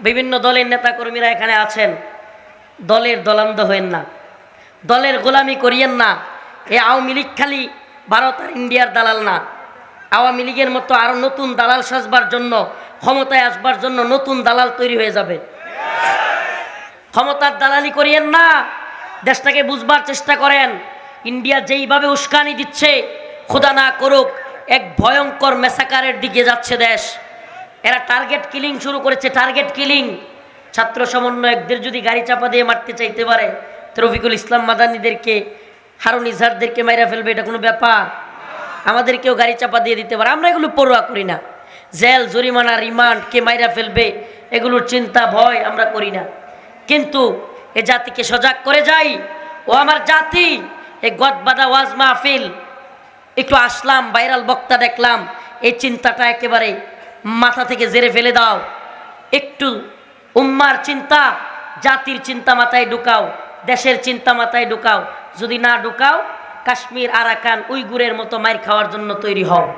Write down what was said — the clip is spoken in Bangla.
বিভিন্ন দলের নেতাকর্মীরা এখানে আছেন। দলের দলান্ধ হইন না। দলের গোলামি করিয়েন না। এ আওয়ামী লীগ খালি ভারত আর ইন্ডিয়ার দালাল না। আওয়ামী লীগের মতো আরও নতুন দালাল সাজবার জন্য, ক্ষমতায় আসবার জন্য নতুন দালাল তৈরি হয়ে যাবে। ক্ষমতার দালালি করিয়েন না। দেশটাকে বুঝবার চেষ্টা করেন। ইন্ডিয়া যেইভাবে উস্কানি দিচ্ছে, খোদা না করুক, এক ভয়ঙ্কর মেসাকারের দিকে যাচ্ছে দেশ। এরা টার্গেট কিলিং শুরু করেছে টার্গেট কিলিং ছাত্র সমন্বয়কদের যদি গাড়ি চাপা দিয়ে মারতে চাইতে পারে রফিকুল ইসলাম মাদানিদেরকে, হারুন ইজহারদেরকে মাইরা ফেলবে, এটা কোনো ব্যাপার। আমাদেরকেও গাড়ি চাপা দিয়ে দিতে পারে, আমরা এগুলো পড়ুয়া করি না। জেল, জরিমানা রিমান্ড কে মাইরা ফেলবে, এগুলোর চিন্তা, ভয় আমরা করি না। কিন্তু এ জাতিকে সজাগ করে যাই, ও আমার জাতি এই গদবাদা ওয়াজ মাহফিল। একটু আসলাম, ভাইরাল বক্তা দেখলাম, এই চিন্তাটা একেবারে মাথা থেকে জেরে ফেলে দাও। একটু উম্মার চিন্তা, জাতির চিন্তা মাথায় ঢুকাও, দেশের চিন্তা মাথায় ঢুকাও। যদি না ঢুকাও, কাশ্মীর, আরাকান, উইগুরের মতো মাইর খাওয়ার জন্য তৈরি হও।